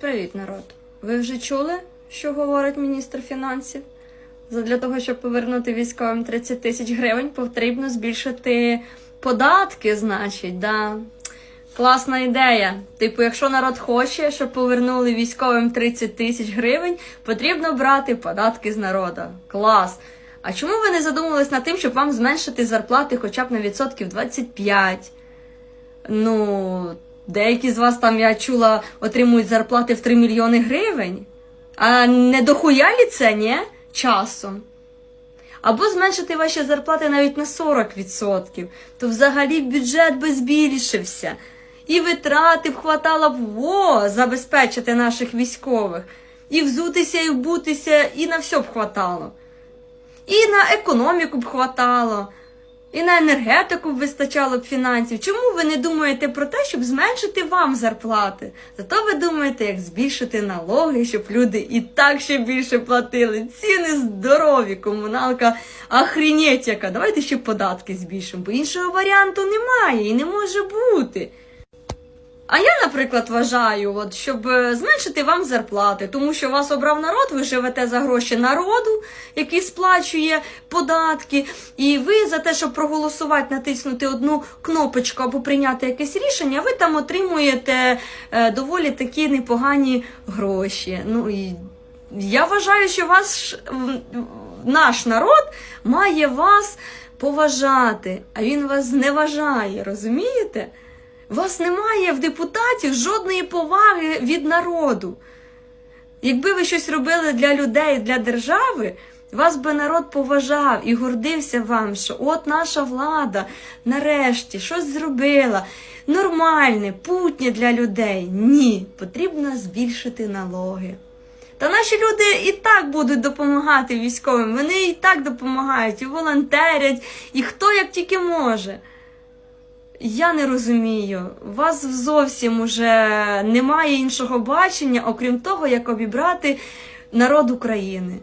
Привіт, народ. Ви вже чули, що говорить міністр фінансів? Для того, щоб повернути військовим 30 тисяч гривень, потрібно збільшити податки, значить, да. Класна ідея. Типу, якщо народ хоче, щоб повернули військовим 30 тисяч гривень, потрібно брати податки з народу. Клас. А чому ви не задумувались над тим, щоб вам зменшити зарплати хоча б на відсотків 25? Ну, деякі з вас там, я чула, отримують зарплати в 3 мільйони гривень. А не дохуя лі це, ні? Часом. Або зменшити ваші зарплати навіть на 40%, то взагалі бюджет би збільшився. І витрати б хватало б о, забезпечити наших військових. І взутися, і вбутися, і на все б хватало. І на економіку б хватало, і на енергетику вистачало б фінансів. Чому ви не думаєте про те, щоб зменшити вам зарплати? Зато ви думаєте, як збільшити налоги, щоб люди і так ще більше платили. Ціни здорові, комуналка яка. Давайте ще податки збільшимо, бо іншого варіанту немає і не може бути. А я, наприклад, вважаю, от, щоб е, зменшити вам зарплати, тому що вас обрав народ, ви живете за гроші народу, який сплачує податки, і ви за те, щоб проголосувати, натиснути одну кнопочку або прийняти якесь рішення, ви там отримуєте е, доволі такі непогані гроші. Ну і я вважаю, що ваш наш народ має вас поважати, а він вас зневажає, розумієте? У вас немає в депутатів жодної поваги від народу. Якби ви щось робили для людей, для держави, вас би народ поважав і гордився вам, що от наша влада нарешті щось зробила. Нормальне, путнє для людей. Ні, потрібно збільшити налоги. Та наші люди і так будуть допомагати військовим. Вони і так допомагають, і волонтерять, і хто як тільки може. Я не розумію. У вас зовсім уже немає іншого бачення, окрім того, як обібрати народ України.